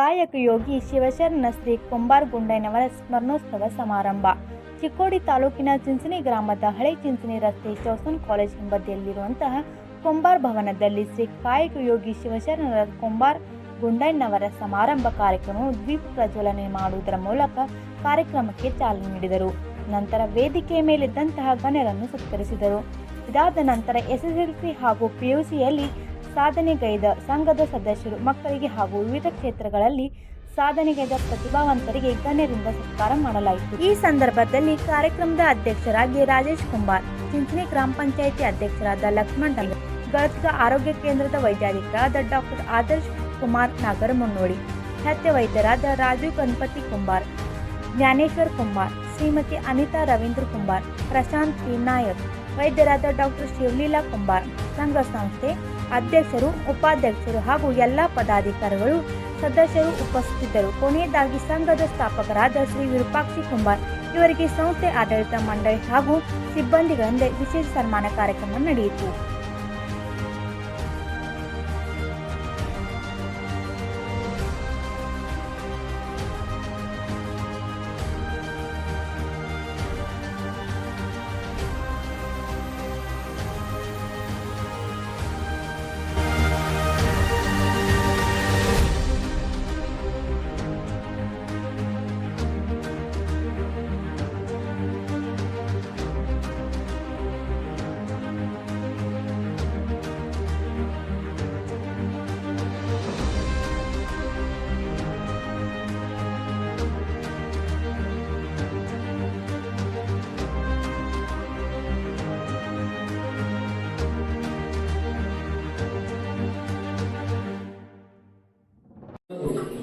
ಕಾಯಕ ಯೋಗಿ ಶಿವಶರಣ ಶ್ರೀ ಕುಂಬಾರ್ ಗುಂಡಯ್ಯನವರ ಸ್ಮರಣೋತ್ಸವ ಸಮಾರಂಭ. ಚಿಕ್ಕೋಡಿ ತಾಲೂಕಿನ ಚಿಂಚಣಿ ಗ್ರಾಮದ ಹಳೆ ಚಿಂಚಣಿ ರಸ್ತೆ ಚೌಸನ್ ಕಾಲೇಜ್ ಹಿಂಬದಿಯಲ್ಲಿರುವಂತಹ ಕುಂಬಾರ್ ಭವನದಲ್ಲಿ ಶ್ರೀ ಕಾಯಕ ಯೋಗಿ ಶಿವಶರಣರ ಕುಂಬಾರ್ ಗುಂಡಯ್ಯನವರ ಸಮಾರಂಭ ಕಾರ್ಯಕ್ರಮವು ದ್ವೀಪ ಪ್ರಜ್ವಲನೆ ಮಾಡುವುದರ ಮೂಲಕ ಕಾರ್ಯಕ್ರಮಕ್ಕೆ ಚಾಲನೆ ನೀಡಿದರು. ನಂತರ ವೇದಿಕೆಯ ಮೇಲಿದ್ದಂತಹ ಗಣ್ಯರನ್ನು ಸತ್ಕರಿಸಿದರು. ಇದಾದ ನಂತರ ಎಸ್ಎಸ್ಎಲ್ಸಿ ಹಾಗೂ ಪಿಯುಸಿಯಲ್ಲಿ ಸಾಧನೆಗೈದ ಸಂಘದ ಸದಸ್ಯರು, ಮಕ್ಕಳಿಗೆ ಹಾಗೂ ವಿವಿಧ ಕ್ಷೇತ್ರಗಳಲ್ಲಿ ಸಾಧನೆಗೈದ ಪ್ರತಿಭಾವಂತರಿಗೆ ಗಣ್ಯರಿಂದ ಸತ್ಕಾರ ಮಾಡಲಾಯಿತು. ಈ ಸಂದರ್ಭದಲ್ಲಿ ಕಾರ್ಯಕ್ರಮದ ಅಧ್ಯಕ್ಷರಾಗಿ ರಾಜೇಶ್ ಕುಮಾರ್ ಚಿಂಚಣಿ ಗ್ರಾಮ ಪಂಚಾಯಿತಿ ಅಧ್ಯಕ್ಷರಾದ ಲಕ್ಷ್ಮಣ್ ಡಂಗ ಗಳತ್ಗ ಆರೋಗ್ಯ ಕೇಂದ್ರದ ವೈದ್ಯಾಧಿಕರಾದ ಡಾಕ್ಟರ್ ಆದರ್ಶ್ ಕುಮಾರ್ ನಾಗರ್ ಮುನ್ನೋಡಿ ಹತ್ಯ ವೈದ್ಯರಾದ ರಾಜು ಗಣಪತಿ ಕುಂಬಾರ್, ಜ್ಞಾನೇಶ್ವರ್ ಕುಮಾರ್ ಶ್ರೀಮತಿ ಅನಿತಾ ರವೀಂದ್ರ ಕುಂಬಾರ್, ಪ್ರಶಾಂತ್ ಪಿ ನಾಯಕ್, ವೈದ್ಯರಾದ ಡಾಕ್ಟರ್ ಶಿವಲೀಲಾ ಕುಂಬಾರ್, ಸಂಘ ಸಂಸ್ಥೆ ಅಧ್ಯಕ್ಷರು, ಉಪಾಧ್ಯಕ್ಷರು ಹಾಗೂ ಎಲ್ಲ ಪದಾಧಿಕಾರಿಗಳು ಸದಸ್ಯರು ಉಪಸ್ಥಿತರು. ಕೊನೆಯದಾಗಿ ಸಂಘದ ಸ್ಥಾಪಕರಾದ ಶ್ರೀ ವಿರೂಪಾಕ್ಷಿ ಕುಂಬಾರ್ ಇವರಿಗೆ ಸಂಸ್ಥೆ ಆಡಳಿತ ಮಂಡಳಿ ಹಾಗೂ ಸಿಬ್ಬಂದಿಗಳಿಂದ ವಿಶೇಷ ಸನ್ಮಾನ ಕಾರ್ಯಕ್ರಮ ನಡೆಯಿತು.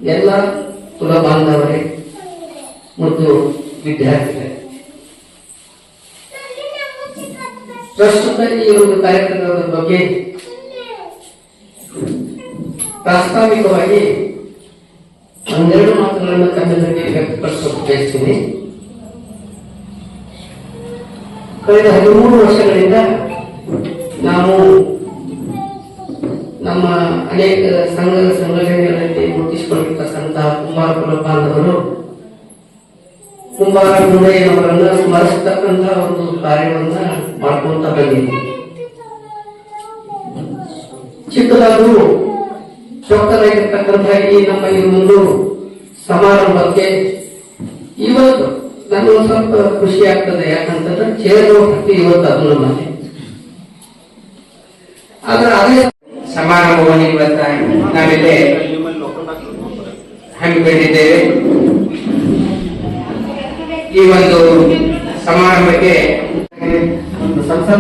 ಎಲ್ಲ ಕುಲ ಬಾಂಧವರೇ ಮತ್ತು ವಿದ್ಯಾರ್ಥಿಗಳೇ. ಪ್ರಸ್ತುತ ಈ ಒಂದು ಕಾರ್ಯಕ್ರಮದ ಬಗ್ಗೆ ಪ್ರಾಸ್ತಾವಿಕವಾಗಿ ಒಂದೆರಡು ಮಾತುಗಳನ್ನು ತಮ್ಮೆಲ್ಲರಿಗೆ ವ್ಯಕ್ತಪಡಿಸಲು ಬಯಸ್ತೀನಿ ಕಳೆದ ಹದಿಮೂರು ವರ್ಷಗಳಿಂದ ನಾವು ನಮ್ಮ ಅನೇಕ ಸಂಘ ಸಂಘಟನೆಗಳಲ್ಲಿ ಗುರುತಿಸಿಕೊಂಡಿರ್ತಕ್ಕಂತಹ ಕುಂಬಾರ ಕುಲ ಬಾಂಧವರು ಕುಂಬಾರ ಗುಂಡಯ್ಯನವರನ್ನ ಸ್ಮರಿಸತಕ್ಕಂತಹ ಒಂದು ಕಾರ್ಯವನ್ನ ಮಾಡ್ಕೊಂತ ಬಂದಿದ್ದೀವಿ ಚಿಕ್ಕದಾದರೂ ಚೊಕ್ಕದಾಗಿರ್ತಕ್ಕಂತಹ ಈ ನಮ್ಮ ಈ ಒಂದು ಸಮಾರಂಭಕ್ಕೆ ಇವತ್ತು ನನಗೆ ಸ್ವಲ್ಪ ಖುಷಿ ಆಗ್ತದೆ. ಯಾಕಂತಂದ್ರೆ ಚೇರುವ ಇವತ್ತು ಅದು ನಮ್ಮಲ್ಲಿ ಆದ್ರೆ ಅದೇ ಸಮಾರಂಭವನ್ನು ಇವತ್ತ ನಾವಿಲ್ಲಿ ಹಮ್ಮಿಕೊಂಡಿದ್ದೇವೆ. ಈ ಒಂದು ಸಮಾರಂಭಕ್ಕೆ ಒಂದು ಸಣ್ಣ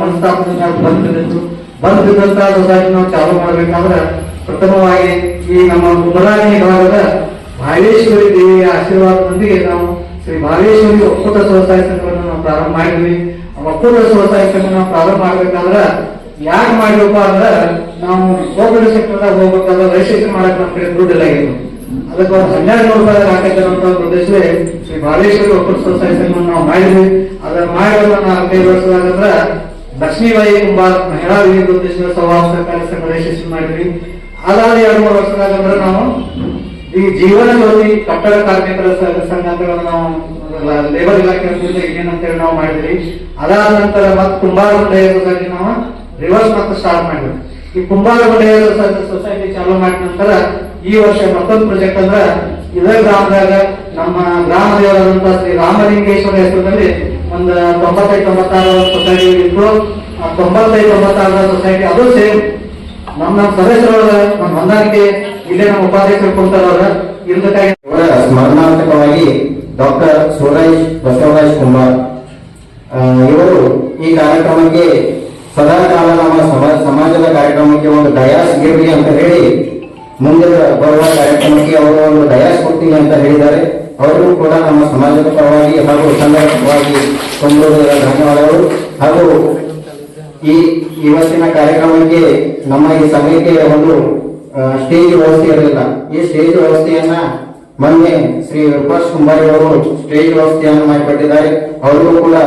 ಮನಸ್ತಾಪದಿಂದ ಬಂದಿದ್ದು. ಬಂದಿದ್ದಂತಹ ಹೊಸದಾಗಿ ನಾವು ಚಾಲು ಮಾಡ್ಬೇಕಾದ್ರೆ ಪ್ರಥಮವಾಗಿ ಈ ನಮ್ಮ ಕುಮರಾಣಿ ಭಾಗದ ಭಾವೇಶ್ವರಿ ದೇವಿಯ ಆಶೀರ್ವಾದದೊಂದಿಗೆ ನಾವು ಶ್ರೀ ಭಾವೇಶ್ವರಿ ಒಕ್ಕೂಟ ಸ್ವಸಹಾಯ ಸಂಘವನ್ನು ನಾವು ಪ್ರಾರಂಭ ಮಾಡಿದ್ವಿ. ಒಕ್ಕೂಟ ಸ್ವಸಹಾಯ ಸಂಘ ನಾವು ಪ್ರಾರಂಭ ಮಾಡ್ಬೇಕಾದ್ರೆ ಯಾಕೆ ಮಾಡಿದಪ್ಪ ಅಂದ್ರೆ ನಾವು ಗೋಕುಲ ಸೆಕ್ಟರ್ದಾಗ ಹೋಗ್ಬೇಕಾದ್ರೆ ರಿಜಿಸ್ಟ್ರೇಷನ್ ಮಾಡಕ್ ನಮ್ಮ ಕಡೆ ದುಡ್ಡು ಇಲ್ಲ ಅದಕ್ಕೆ ಒಂದು ಹನ್ನೆರಡು ನೂರು ರೂಪಾಯಿ ಹಾಕಿದ್ದೆ ಅಂತ ಉದ್ದೇಶವೇ ಶ್ರೀ ಬಾಲೇಶ್ವರಿ ಒಕ್ಕೂಟ ಸ್ವಸಹಾಯ ಸಂಘವನ್ನು ನಾವು ಮಾಡಿದ್ವಿ. ಅದನ್ನ ಮಾಡಿರೋ ನಾಲ್ಕೈದು ವರ್ಷದಾಗಂದ್ರ ಲಕ್ಷ್ಮೀಬಾಯಿ ಕುಂಬಾರ್ ಮಹಿಳಾ ವಿವಿಧ ಉದ್ದೇಶದ ಸವಾಸ ಕಾರ್ಯಕ್ರಮ ರಿಜಿಸ್ಟ್ರೇಷನ್ ಮಾಡಿದ್ವಿ. ಅದಾದ ಎರಡು ಮೂರು ವರ್ಷದಾಗಂದ್ರ ನಾವು ಈ ಜೀವನ ಜ್ಯೋತಿ ಕಟ್ಟಡ ಕಾರ್ಮಿಕರ ಸಂಘ ನಾವು ಲೇಬರ್ ಇಲಾಖೆ ಹೇಳಿ ನಾವು ಮಾಡಿದ್ವಿ. ಅದಾದ ನಂತರ ಮತ್ತೆ ಕುಂಬಾರ ನಾವು ರಿವರ್ಸ್ ಮತ್ತೆ ಸ್ಟಾರ್ಟ್ ಮಾಡಿದ್ವಿ. ಈ ಕುಂಬಾರ ಸೊಸೈಟಿ ಚಾಲೂ ಮಾಡಿದ ನಂತರ ಈ ವರ್ಷ ಮತ್ತೊಂದು ಪ್ರಾಜೆಕ್ಟ್ ಅಂದ್ರೆ ಇದೇ ಗ್ರಾಮದಾಗ ನಮ್ಮ ಗ್ರಾಮ ದೇವರಾದಂತ ಶ್ರೀ ರಾಮಲಿಂಗೇಶ್ವರ ಹೆಸರಿನಲ್ಲಿ ಒಂದು ತೊಂಬತ್ತೈದು, ತೊಂಬತ್ತಾರು ಸೊಸೈಟಿ ಇತ್ತು. ಆ ತೊಂಬತ್ತೈದು, ತೊಂಬತ್ತಾರರ ಸೊಸೈಟಿ ಅದು ಸೇಮ್ ನಮ್ಮ ನಮ್ಮ ಸದಸ್ಯರೊಳಗ, ನಮ್ಮ ಹೊಂದಾಣಿಕೆ, ಇಲ್ಲೇ ನಮ್ಮ ಉಪಾಧ್ಯಕ್ಷರು ಕೊಡ್ತಾರವ್ರ ಅವರ. ಸ್ಮರಣಾರ್ಥಕವಾಗಿ ಡಾಕ್ಟರ್ ಸೂರಜ್ ಬಸವರಾಜ್ ಕುಮಾರ್ ಇವರು ಈ ಕಾರ್ಯಕ್ರಮಕ್ಕೆ ಸದಾ ಕಾಲ ನಮ್ಮ ಸಮಾಜ ಸಮಾಜದ ಕಾರ್ಯಕ್ರಮಕ್ಕೆ ಒಂದು ಡಯಾಸ್ ಗಿರ್ಲಿ ಅಂತ ಹೇಳಿ ಮುಂದೆ ಬರುವ ಕಾರ್ಯಕ್ರಮಕ್ಕೆ ಅವರು ಒಂದು ಡಯಾಸ್ ಕೊಡ್ತೀನಿ ಅಂತ ಹೇಳಿದ್ದಾರೆ. ಅವರು ಕೂಡ ನಮ್ಮ ಸಮಾಜದ ಪರವಾಗಿ ಹಾಗೂ ಪರವಾಗಿ ತುಂಬ ಧನ್ಯವಾದಗಳು. ಹಾಗೂ ಈ ಇವತ್ತಿನ ಕಾರ್ಯಕ್ರಮಕ್ಕೆ ನಮ್ಮ ಈ ಸಮಿತಿಯ ಒಂದು ಸ್ಟೇಜ್ ವ್ಯವಸ್ಥೆ ಇರಲಿಲ್ಲ. ಈ ಸ್ಟೇಜ್ ವ್ಯವಸ್ಥೆಯನ್ನ ಮೊನ್ನೆ ಶ್ರೀ ರೂಪಾಶ್ ಕುಂಬಾರಿ ಅವರು ಸ್ಟೇಜ್ ವ್ಯವಸ್ಥೆಯನ್ನು ಮಾಡಿಕೊಟ್ಟಿದ್ದಾರೆ. ಅವರು ಕೂಡ